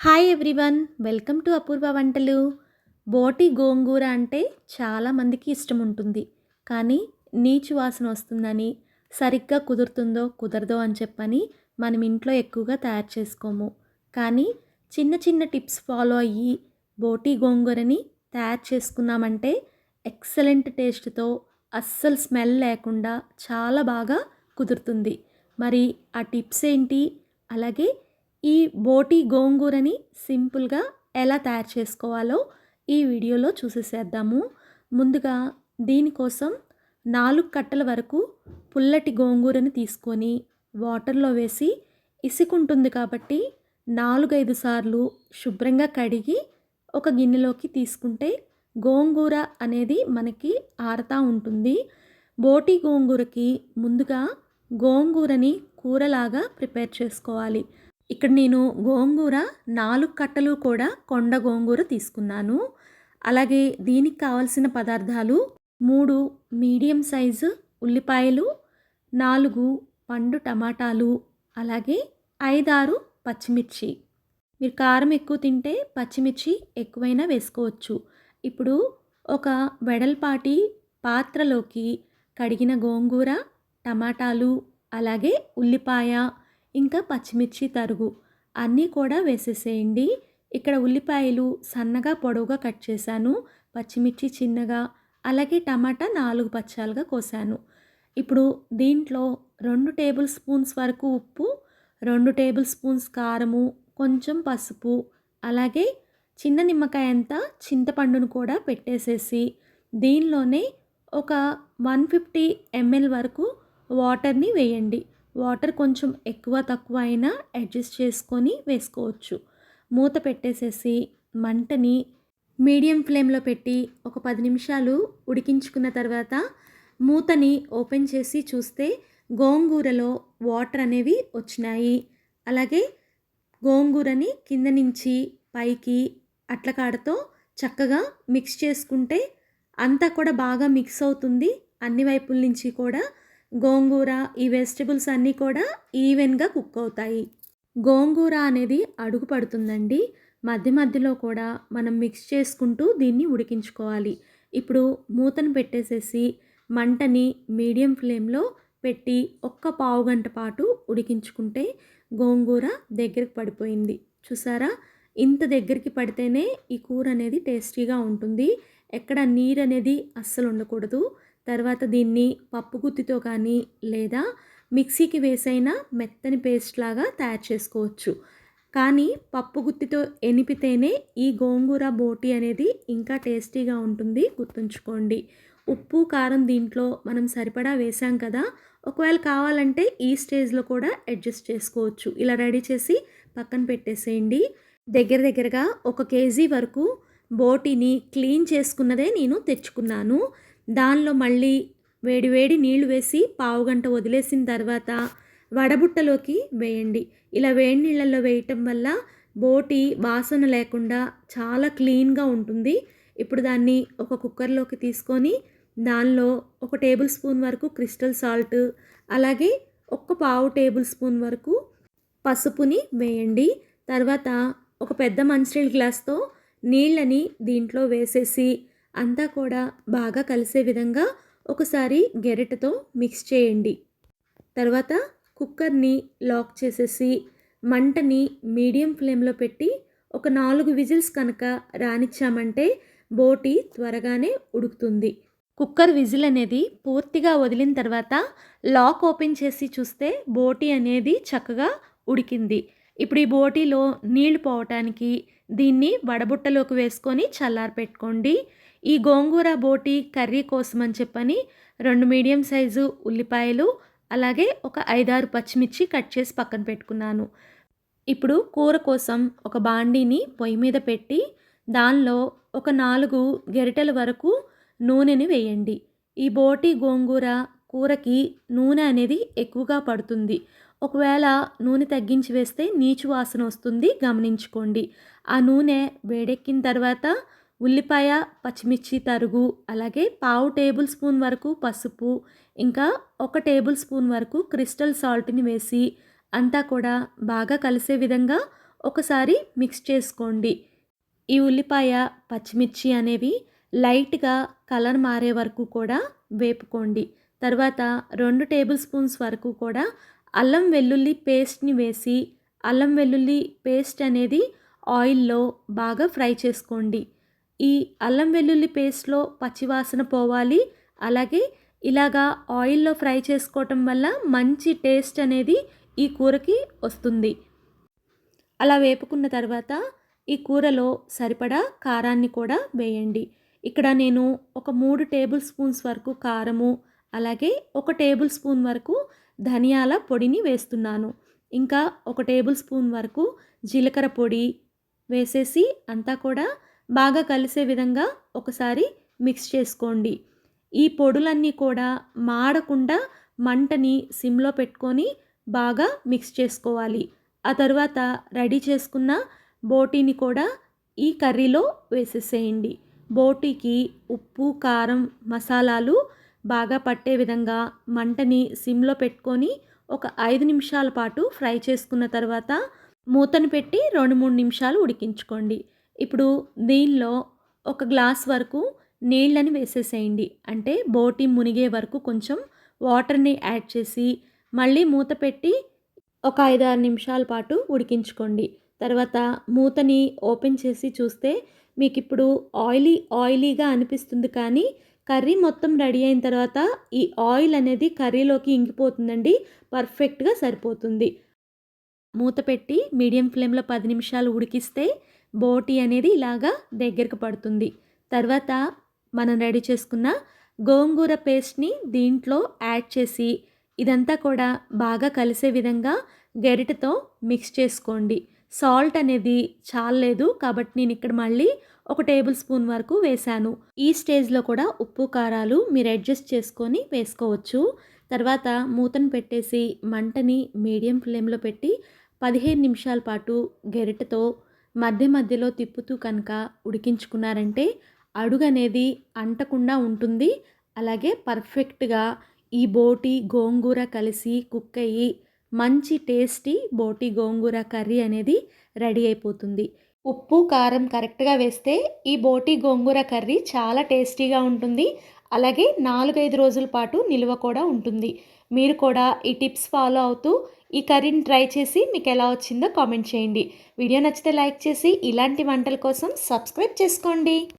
Hi everyone welcome to Apoorva వంటలు. బోటి గోంగూర అంటే చాలామందికి ఇష్టం ఉంటుంది కానీ నీచు వాసన వస్తుందని సరిగ్గా కుదురుతుందో కుదరదో అని చెప్పని మనం ఇంట్లో ఎక్కువగా తయారు చేసుకోము. కానీ చిన్న చిన్న టిప్స్ ఫాలో అయ్యి బోటి గోంగూరని తయారు చేసుకున్నామంటే ఎక్సలెంట్ టేస్ట్తో అస్సలు స్మెల్ లేకుండా చాలా బాగా కుదురుతుంది. మరి ఆ టిప్స్ ఏంటి? అలాగే ఈ బోటి గోంగూరని సింపుల్గా ఎలా తయారు చేసుకోవాలో ఈ వీడియోలో చూసేసేద్దాము. ముందుగా దీనికోసం నాలుగు కట్టల వరకు పుల్లటి గోంగూరని తీసుకొని వాటర్లో వేసి ఇసుకుంటుంది కాబట్టి నాలుగైదు సార్లు శుభ్రంగా కడిగి ఒక గిన్నెలోకి తీసుకుంటే గోంగూర అనేది మనకి ఆరుతా ఉంటుంది. బోటి గోంగూరకి ముందుగా గోంగూరని కూరలాగా ప్రిపేర్ చేసుకోవాలి. ఇక్కడ నేను గోంగూర నాలుగు కట్టలు కూడా కొండ గోంగూర తీసుకున్నాను. అలాగే దీనికి కావలసిన పదార్థాలు మూడు మీడియం సైజు ఉల్లిపాయలు నాలుగు పండు టమాటాలు అలాగే ఐదారు పచ్చిమిర్చి. మీరు కారం ఎక్కువ తింటే పచ్చిమిర్చి ఎక్కువైనా వేసుకోవచ్చు. ఇప్పుడు ఒక వెడల్పాటి పాత్రలోకి కడిగిన గోంగూర టమాటాలు అలాగే ఉల్లిపాయ ఇంకా పచ్చిమిర్చి తరుగు అన్నీ కూడా వేసేసేయండి. ఇక్కడ ఉల్లిపాయలు సన్నగా పొడవుగా కట్ చేశాను. పచ్చిమిర్చి చిన్నగా అలాగే టమాటా నాలుగు పచ్చాలుగా కోసాను. ఇప్పుడు దీంట్లో రెండు టేబుల్ స్పూన్స్ వరకు ఉప్పు రెండు టేబుల్ స్పూన్స్ కారము కొంచెం పసుపు అలాగే చిన్న నిమ్మకాయ అంతా చింతపండును కూడా పెట్టేసేసి దీనిలోనే ఒక వన్ ఫిఫ్టీ ఎంఎల్ వరకు వాటర్ని వేయండి. వాటర్ కొంచెం ఎక్కువ తక్కువ అయినా అడ్జస్ట్ చేసుకొని వేసుకోవచ్చు. మూత పెట్టేసేసి మంటని మీడియం ఫ్లేమ్లో పెట్టి ఒక పది నిమిషాలు ఉడికించుకున్న తర్వాత మూతని ఓపెన్ చేసి చూస్తే గోంగూరలో వాటర్ అనేవి వచ్చినాయి. అలాగే గోంగూరని కింద నుంచి పైకి అట్లకాడతో చక్కగా మిక్స్ చేసుకుంటే అంతా కూడా బాగా మిక్స్ అవుతుంది. అన్ని వైపుల నుంచి కూడా గోంగూర ఈ వెజిటబుల్స్ అన్నీ కూడా ఈవెన్గా కుక్ అవుతాయి. గోంగూర అనేది అడుగు పడుతుందండి. మధ్య మధ్యలో కూడా మనం మిక్స్ చేసుకుంటూ దీన్ని ఉడికించుకోవాలి. ఇప్పుడు మూతను పెట్టేసేసి మంటని మీడియం ఫ్లేమ్లో పెట్టి ఒక్క పావు గంట పాటు ఉడికించుకుంటే గోంగూర దగ్గరికి పడిపోయింది. చూసారా? ఇంత దగ్గరికి పడితేనే ఈ కూర అనేది టేస్టీగా ఉంటుంది. ఎక్కడ నీరు అనేది అస్సలు ఉండకూడదు. తర్వాత దీన్ని పప్పు గుత్తితో కానీ లేదా మిక్సీకి వేసైనా మెత్తని పేస్ట్ లాగా తయారు చేసుకోవచ్చు. కానీ పప్పు గుత్తితో ఎనిపితేనే ఈ గోంగూర బోటి అనేది ఇంకా టేస్టీగా ఉంటుంది. గుర్తుంచుకోండి. ఉప్పు కారం దీంట్లో మనం సరిపడా వేసాం కదా. ఒకవేళ కావాలంటే ఈ స్టేజ్లో కూడా అడ్జస్ట్ చేసుకోవచ్చు. ఇలా రెడీ చేసి పక్కన పెట్టేసేయండి. దగ్గర దగ్గరగా ఒక కేజీ వరకు బోటిని క్లీన్ చేసుకున్నదే నేను తెచ్చుకున్నాను. దానిలో మళ్ళీ వేడివేడి నీళ్ళు వేసి పావు గంట వదిలేసిన తర్వాత వడబుట్టలోకి వేయండి. ఇలా వేడి నీళ్ళల్లో వేయటం వల్ల బోటి వాసన లేకుండా చాలా క్లీన్గా ఉంటుంది. ఇప్పుడు దాన్ని ఒక కుక్కర్లోకి తీసుకొని దానిలో ఒక టేబుల్ స్పూన్ వరకు క్రిస్టల్ సాల్ట్ అలాగే ఒక పావు టేబుల్ స్పూన్ వరకు పసుపుని వేయండి. తర్వాత ఒక పెద్ద మంచినీళ్ళ గ్లాస్తో నీళ్ళని దీంట్లో వేసేసి అంతా కూడా బాగా కలిసే విధంగా ఒకసారి గెరెటతో మిక్స్ చేయండి. తర్వాత కుక్కర్ని లాక్ చేసేసి మంటని మీడియం ఫ్లేమ్లో పెట్టి ఒక నాలుగు విజిల్స్ కనుక రానిచ్చామంటే బోటి త్వరగానే ఉడుకుతుంది. కుక్కర్ విజిల్ అనేది పూర్తిగా వదిలిన తర్వాత లాక్ ఓపెన్ చేసి చూస్తే బోటి అనేది చక్కగా ఉడికింది. ఇప్పుడు ఈ బోటీలో నీళ్ళు పోవటానికి దీన్ని వడబుట్టలోకి వేసుకొని చల్లారి పెట్టుకోండి ఈ గోంగూర బోటి కర్రీ కోసం అని చెప్పని రెండు మీడియం సైజు ఉల్లిపాయలు అలాగే ఒక ఐదారు పచ్చిమిర్చి కట్ చేసి పక్కన పెట్టుకున్నాను. ఇప్పుడు కూర కోసం ఒక బాండీని పొయ్యి మీద పెట్టి దానిలో ఒక నాలుగు గెరిటెల వరకు నూనెని వేయండి. ఈ బోటి గోంగూర కూరకి నూనె అనేది ఎక్కువగా పడుతుంది. ఒకవేళ నూనె తగ్గించి వేస్తే నీచు వాసన వస్తుంది గమనించుకోండి. ఆ నూనె వేడెక్కిన తర్వాత ఉల్లిపాయ పచ్చిమిర్చి తరుగు అలాగే పావు టేబుల్ స్పూన్ వరకు పసుపు ఇంకా ఒక టేబుల్ స్పూన్ వరకు క్రిస్టల్ సాల్ట్ని వేసి అంతా కూడా బాగా కలిసే విధంగా ఒకసారి మిక్స్ చేసుకోండి. ఈ ఉల్లిపాయ పచ్చిమిర్చి అనేవి లైట్గా కలర్ మారే వరకు కూడా వేపుకోండి. తర్వాత రెండు టేబుల్ స్పూన్స్ వరకు కూడా అల్లం వెల్లుల్లి పేస్ట్ని వేసి అల్లం వెల్లుల్లి పేస్ట్ అనేది ఆయిల్లో బాగా ఫ్రై చేసుకోండి. ఈ అల్లం వెల్లుల్లి పేస్ట్లో పచ్చివాసన పోవాలి. అలాగే ఇలాగా ఆయిల్లో ఫ్రై చేసుకోవటం వల్ల మంచి టేస్ట్ అనేది ఈ కూరకి వస్తుంది. అలా వేపుకున్న తర్వాత ఈ కూరలో సరిపడా కారాన్ని కూడా వేయండి. ఇక్కడ నేను ఒక మూడు టేబుల్ స్పూన్స్ వరకు కారము అలాగే ఒక టేబుల్ స్పూన్ వరకు ధనియాల పొడిని వేస్తున్నాను. ఇంకా ఒక టేబుల్ స్పూన్ వరకు జీలకర్ర పొడి వేసేసి అంతా కూడా బాగా కలిసే విధంగా ఒకసారి మిక్స్ చేసుకోండి. ఈ పొడులన్నీ కూడా మాడకుండా మంటని సిమ్లో పెట్టుకొని బాగా మిక్స్ చేసుకోవాలి. ఆ తర్వాత రెడీ చేసుకున్న బోటీని కూడా ఈ కర్రీలో వేసేసేయండి. బోటీకి ఉప్పు కారం మసాలాలు బాగా పట్టే విధంగా మంటని సిమ్లో పెట్టుకొని ఒక ఐదు నిమిషాల పాటు ఫ్రై చేసుకున్న తర్వాత మూతను పెట్టి రెండు మూడు నిమిషాలు ఉడికించుకోండి. ఇప్పుడు దీనిలో ఒక గ్లాస్ వరకు నీళ్ళని వేసేసేయండి. అంటే బోటి మునిగే వరకు కొంచెం వాటర్ని యాడ్ చేసి మళ్ళీ మూత పెట్టి ఒక ఐదు ఆరు నిమిషాల పాటు ఉడికించుకోండి. తర్వాత మూతని ఓపెన్ చేసి చూస్తే మీకు ఇప్పుడు ఆయిలీ ఆయిలీగా అనిపిస్తుంది కానీ కర్రీ మొత్తం రెడీ అయిన తర్వాత ఈ ఆయిల్ అనేది కర్రీలోకి ఇంకిపోతుందండి. పర్ఫెక్ట్గా సరిపోతుంది. మూత పెట్టి మీడియం ఫ్లేమ్లో పది నిమిషాలు ఉడికిస్తే బోటి అనేది ఇలాగా దగ్గరకు పడుతుంది. తర్వాత మనం రెడీ చేసుకున్న గోంగూర పేస్ట్ని దీంట్లో యాడ్ చేసి ఇదంతా కూడా బాగా కలిసే విధంగా గరిటతో మిక్స్ చేసుకోండి. సాల్ట్ అనేది చాలలేదు కాబట్టి నేను ఇక్కడ మళ్ళీ ఒక టేబుల్ స్పూన్ వరకు వేశాను. ఈ స్టేజ్లో కూడా ఉప్పు కారాలు మీరు అడ్జస్ట్ చేసుకొని వేసుకోవచ్చు. తర్వాత మూతను పెట్టేసి మంటని మీడియం ఫ్లేమ్లో పెట్టి పదిహేను నిమిషాల పాటు గెరిటతో మధ్య మధ్యలో తిప్పుతూ కనుక ఉడికించుకున్నారంటే అడుగు అనేది అంటకుండా ఉంటుంది. అలాగే పర్ఫెక్ట్గా ఈ బోటి గోంగూర కలిసి కుక్ అయ్యి మంచి టేస్టీ బోటి గోంగూర కర్రీ అనేది రెడీ అయిపోతుంది. ఉప్పు కారం కరెక్ట్గా వేస్తే ఈ బోటి గోంగూర కర్రీ చాలా టేస్టీగా ఉంటుంది. అలాగే నాలుగైదు రోజుల పాటు నిల్వ కూడా ఉంటుంది. మీరు కూడా ఈ టిప్స్ ఫాలో అవుతూ ఈ కర్రీని ట్రై చేసి మీకు ఎలా వచ్చిందో కామెంట్ చేయండి. వీడియో నచ్చితే లైక్ చేసి ఇలాంటి వంటల కోసం సబ్స్క్రైబ్ చేసుకోండి.